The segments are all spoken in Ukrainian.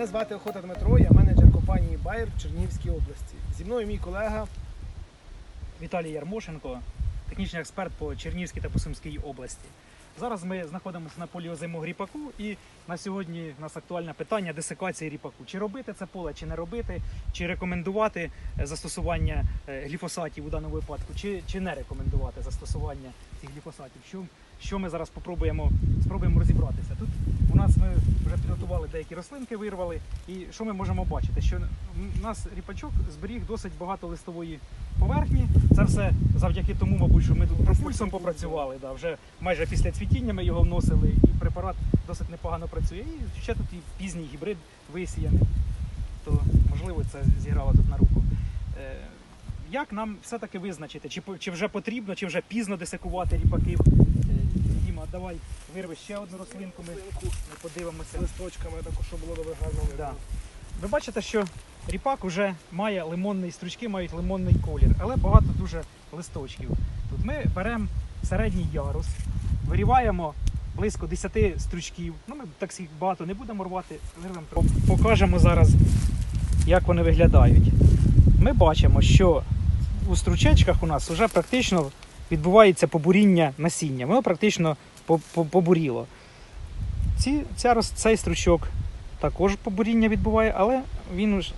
звати Охота Дмитро, я менеджер компанії Bayer в Чернігівській області. Зі мною мій колега. Віталій Ярмошенко, технічний експерт по Чернігівській та по Сумській області. Зараз ми знаходимося на полі озимого ріпаку, і на сьогодні у нас актуальне питання десикації ріпаку. Чи робити це поле, чи не робити, чи рекомендувати застосування е, гліфосатів у даному випадку, чи, чи не рекомендувати застосування цих гліфосатів. Що, що ми зараз спробуємо, спробуємо розібратися. Тут у нас ми вже деякі рослинки, вирвали. І що ми можемо бачити? Що у нас ріпачок зберіг досить багато листової поверхні. Це все завдяки тому, мабуть, що ми тут пропульсом попрацювали. Да, вже майже після цвітіння ми його вносили, і препарат досить непогано працює. І ще тут і пізній гібрид висіяний. То можливо це зіграло тут на руку. Е, Як нам все-таки визначити, чи, чи вже потрібно, чи вже пізно десикувати ріпаків? Е, Діма, давай вирви ще одну рослинку, ми, ми подивимося. Листочками, також, щоб було добре гарно. Да. Ви бачите, що ріпак вже має лимонний стручки, мають лимонний колір, але багато дуже листочків. Тут ми беремо середній ярус, виріваємо близько 10 стручків. Ну, ми так багато не будемо рвати. вирвемо. Покажемо зараз, як вони виглядають. Ми бачимо, що у стручечках у нас вже практично відбувається побуріння насіння. Воно практично побуріло. Ці, ця, цей стручок також побуріння відбуває, але він ж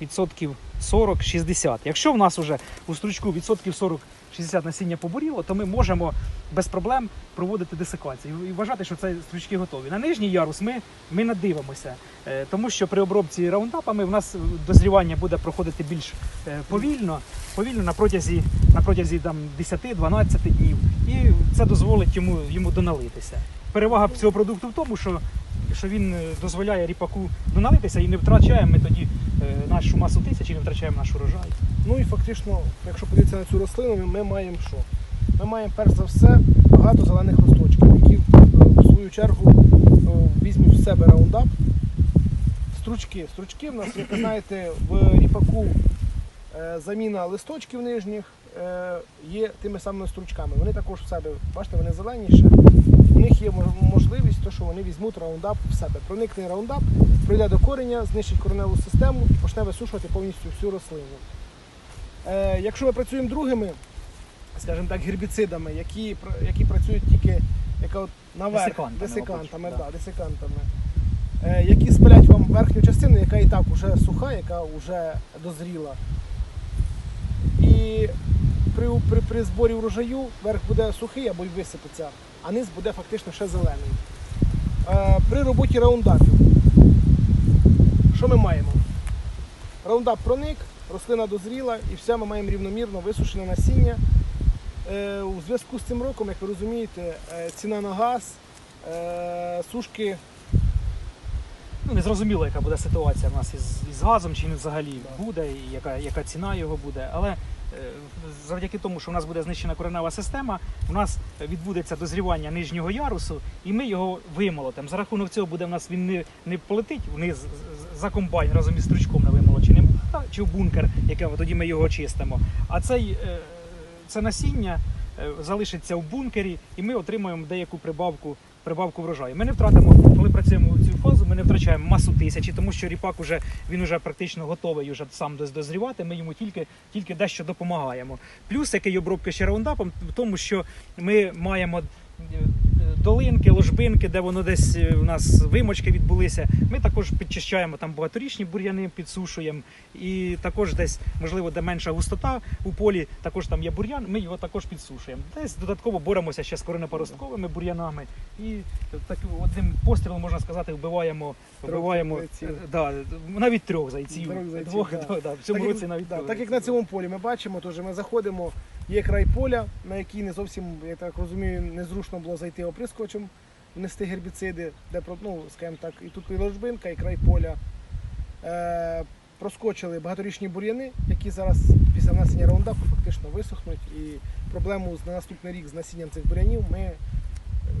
відсотків 40-60. Якщо в нас вже у стручку відсотків 40-60 насіння побуріло, то ми можемо без проблем проводити десикацію і вважати, що це стручки готові. На нижній ярус ми, ми не дивимося, е, тому що при обробці раундапами в нас дозрівання буде проходити більш е, повільно, повільно на протязі, на протязі там, 10-12 днів. І це дозволить йому, йому доналитися. Перевага цього продукту в тому, що що він е, дозволяє ріпаку доналитися і не втрачаємо ми тоді е, нашу масу тисяч і не втрачаємо наш урожай. Ну і фактично, якщо подивитися на цю рослину, ми маємо що? Ми маємо перш за все багато зелених листочків, які е, в свою чергу візьмуть в себе раундап. Стручки. Стручки в нас, як ви знаєте, в ріпаку заміна листочків нижніх є тими самими стручками. Вони також в себе, бачите, вони зеленіші. У них є можливість, то, що вони візьмуть раундап в себе. Проникне раундап, прийде до кореня, знищить кореневу систему і почне висушувати повністю всю рослину. Е, якщо ми працюємо другими, скажімо так, гербіцидами, які, які працюють тільки яка от наверх, Десикантами, десикантами, мабуть, да, десикантами, е, які спалять вам верхню частину, яка і так вже суха, яка вже дозріла. І при, при, при зборі врожаю верх буде сухий або й висипеться, а низ буде фактично ще зелений. Е, при роботі раундапів, що ми маємо? Раундап проник, рослина дозріла і все, ми маємо рівномірно висушене насіння. Е, у зв'язку з цим роком, як ви розумієте, е, ціна на газ, сушки Ну, не зрозуміло, яка буде ситуація в нас із, із газом, чи він взагалі буде, і яка, яка ціна його буде. Але завдяки тому, що у нас буде знищена коренева система, у нас відбудеться дозрівання нижнього ярусу, і ми його вимолотимо. За рахунок цього буде в нас він не, не полетить вниз за комбайн разом із стручком на вимолоченим, чи в бункер, яке тоді ми його очистимо. А цей, е, це насіння е, залишиться в бункері, і ми отримаємо деяку прибавку. Прибавку врожаю. Ми не втратимо, коли працюємо у цю фазу, ми не втрачаємо масу тисячі, тому що ріпак уже він уже практично готовий уже сам доз- дозрівати. Ми йому тільки, тільки дещо допомагаємо. Плюс який обробки ще раундапом, в тому, що ми маємо долинки, ложбинки, де воно десь е, у нас вимочки відбулися. Ми також підчищаємо там багаторічні бур'яни, підсушуємо. І також десь, можливо, де менша густота у полі, також там є бур'ян, ми його також підсушуємо. Десь додатково боремося ще з коренепоростковими бур'янами. І так одним пострілом, можна сказати, вбиваємо, вбиваємо е, да, навіть трьох зайців. Трьох зайців, Двох, да. да, в цьому так, році навіть да, трьох так як на цьому полі ми бачимо, то ми заходимо, є край поля, на який не зовсім, я так розумію, незручно було зайти оприскувачем, внести гербіциди, де ну, скажімо так, і тут і ложбинка, і край поля. Е, проскочили багаторічні бур'яни, які зараз після внесення раундапу фактично висохнуть. І проблему на наступний рік з насінням цих бур'янів ми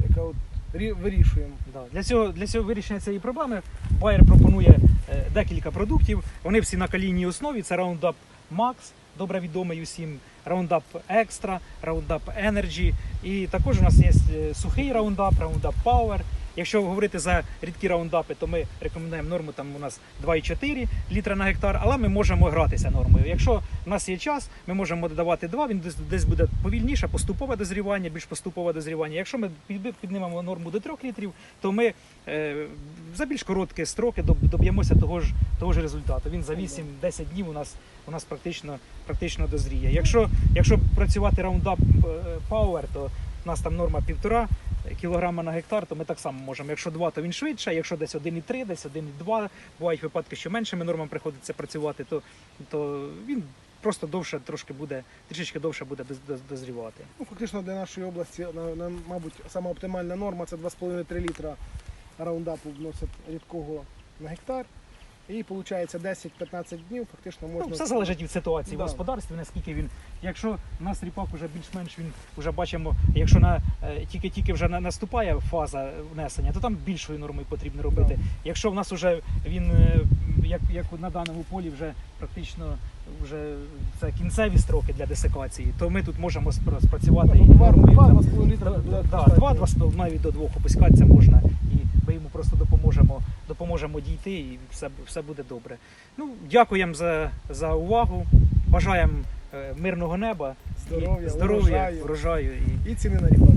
яка от, рі- вирішуємо. Да. Для цього для цього вирішення цієї проблеми Bayer пропонує е, декілька продуктів. Вони всі на калійній основі. Це Roundup Max, добре відомий усім, Roundup Extra, Roundup Energy. І також у нас є е, сухий Roundup, Roundup Power. Якщо говорити за рідкі раундапи, то ми рекомендуємо норму там у нас 2,4 літра на гектар, але ми можемо гратися нормою. Якщо в нас є час, ми можемо додавати 2, він десь, десь буде повільніше, поступове дозрівання, більш поступове дозрівання. Якщо ми під- піднімемо норму до 3 літрів, то ми е, за більш короткі строки доб- доб'ємося того ж, того ж результату. Він за 8-10 днів у нас, у нас практично, практично дозріє. Якщо, якщо працювати раундап Power, то у нас там норма півтора кілограма на гектар, то ми так само можемо. Якщо 2, то він швидше, якщо десь 1,3, десь 1,2, бувають випадки, що меншими нормами приходиться працювати, то, то він просто довше трошки буде, трішечки довше буде доз- доз- дозрівати. Ну, фактично для нашої області, мабуть, сама оптимальна норма це 2,5-3 літра раундапу вносять рідкого на гектар. І виходить 10-15 днів, фактично можна. Ну, все залежить від ситуації Да. в господарстві, наскільки він. Якщо у нас ріпак вже більш-менш він вже бачимо, якщо на е, тільки-тільки вже на- наступає фаза внесення, то там більшої норми потрібно робити. Якщо в нас вже він е, як, як на даному полі вже практично вже це кінцеві строки для десикації, то ми тут можемо спра- спрацювати і нормою, там, 2-2,5 літра. Да, буде да, достатньо. два, два з навіть до двох опускатися можна, і ми йому просто допоможемо, допоможемо дійти, і все, все буде добре. Ну, дякуємо за, за увагу. Бажаємо е, мирного неба, Здоров'я, здоров'я врожаю. врожаю і І ціни на ріпак.